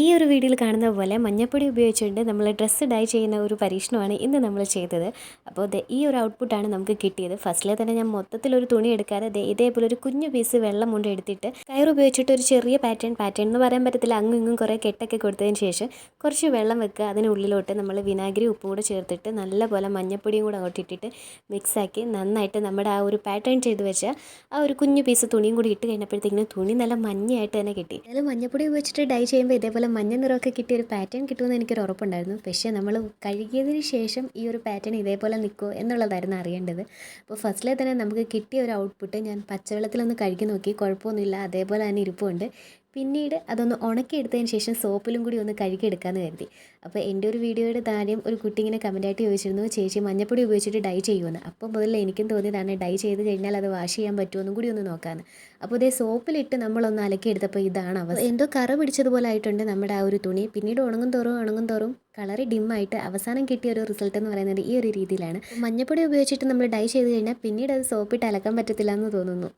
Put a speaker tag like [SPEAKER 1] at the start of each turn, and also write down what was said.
[SPEAKER 1] ഈ ഒരു വീഡിയോയിൽ കാണുന്ന പോലെ മഞ്ഞപ്പൊടി ഉപയോഗിച്ചുകൊണ്ട് നമ്മൾ ഡ്രസ്സ് ഡൈ ചെയ്യുന്ന ഒരു പരീക്ഷണമാണ് ഇന്ന് നമ്മൾ ചെയ്തത്. അപ്പോൾ ദേ ഈ ഒരു ഔട്ട്പുട്ടാണ് നമുക്ക് കിട്ടിയത്. ഫസ്റ്റിലെ തന്നെ ഞാൻ മൊത്തത്തിൽ ഒരു തുണി എടുക്കാതെ ദേ ഇതേപോലെ ഒരു കുഞ്ഞു പീസ് വെള്ളം കൊണ്ട് എടുത്തിട്ട് കയർ ഉപയോഗിച്ചിട്ട് ഒരു ചെറിയ പാറ്റേൺ പാറ്റേൺ എന്ന് പറയാൻ പറ്റത്തില്ല. അങ്ങും ഇങ്ങും കുറേ കെട്ടൊക്കെ കൊടുത്തതിന് ശേഷം കുറച്ച് വെള്ളം വെക്കുക. അതിനുള്ളിലോട്ട് നമ്മൾ വിനാഗിരി ഉപ്പും കൂടെ ചേർത്തിട്ട് നല്ലപോലെ മഞ്ഞപ്പൊടിയും കൂടെ അങ്ങോട്ട് ഇട്ടിട്ട് മിക്സാക്കി നന്നായിട്ട് നമ്മുടെ ആ ഒരു പാറ്റേൺ ചെയ്ത് വെച്ച ആ ഒരു കുഞ്ഞു പീസ് തുണിയും കൂടി ഇട്ട് കഴിഞ്ഞപ്പോഴത്തേക്കിനും തുണി നല്ല മഞ്ഞയായിട്ട് തന്നെ കിട്ടി. അതിൽ മഞ്ഞപ്പൊടി ഉപയോഗിച്ചിട്ട് ഡൈ ചെയ്യുമ്പോൾ ഇതേപോലെ മഞ്ഞ നിറമൊക്കെ കിട്ടിയ ഒരു പാറ്റേൺ കിട്ടുമെന്ന് എനിക്കൊരു ഉറപ്പുണ്ടായിരുന്നു. പക്ഷേ നമ്മൾ കഴുകിയതിന് ശേഷം ഈ ഒരു പാറ്റേൺ ഇതേപോലെ നിൽക്കുമോ എന്നുള്ളതായിരുന്നു അറിയേണ്ടത്. അപ്പോൾ ഫസ്റ്റിലെ തന്നെ നമുക്ക് കിട്ടിയ ഒരു ഔട്ട്പുട്ട് ഞാൻ പച്ചവെള്ളത്തിലൊന്ന് കഴുകി നോക്കി. കുഴപ്പമൊന്നുമില്ല. അതേപോലെ തന്നെ ഇരിപ്പുണ്ട്. പിന്നീട് അതൊന്ന് ഉണക്കിയെടുത്തതിന് ശേഷം സോപ്പിലും കൂടി ഒന്ന് കഴുകിയെടുക്കാമെന്ന് കരുതി. അപ്പോൾ എന്റെ ഒരു വീഡിയോയുടെ താരം ഒരു കുട്ടി ഇങ്ങനെ കമന്റായിട്ട് ചോദിച്ചിരുന്നു ചേച്ചി മഞ്ഞപ്പൊടി ഉപയോഗിച്ചിട്ട് ഡൈ ചെയ്യുമെന്ന് അപ്പോൾ മുതൽ എനിക്കും തോന്നിയതാണ് ഡൈ ചെയ്ത് കഴിഞ്ഞാൽ അത് വാഷ് ചെയ്യാൻ പറ്റുമെന്നും കൂടി ഒന്ന് നോക്കാമെന്ന് അപ്പോൾ ഇതേ സോപ്പിലിട്ട് നമ്മളൊന്ന് അലക്കിയെടുത്തപ്പോൾ ഇതാണ് അവസ്ഥ. എന്തോ കറ പിടിച്ചതുപോലെ ആയിട്ടുണ്ട് നമ്മുടെ ആ ഒരു തുണി. പിന്നീട് ഉണങ്ങും തോറും ഉണങ്ങും തോറും കളറ് ഡിമ്മായിട്ട് അവസാനം കിട്ടിയ ഒരു റിസൾട്ട് എന്ന് പറയുന്നത് ഈ ഒരു രീതിയിലാണ്. മഞ്ഞപ്പൊടി ഉപയോഗിച്ചിട്ട് നമ്മൾ ഡൈ ചെയ്ത് കഴിഞ്ഞാൽ പിന്നീട് അത് സോപ്പിട്ട് അലക്കാൻ പറ്റത്തില്ല എന്ന് തോന്നുന്നു.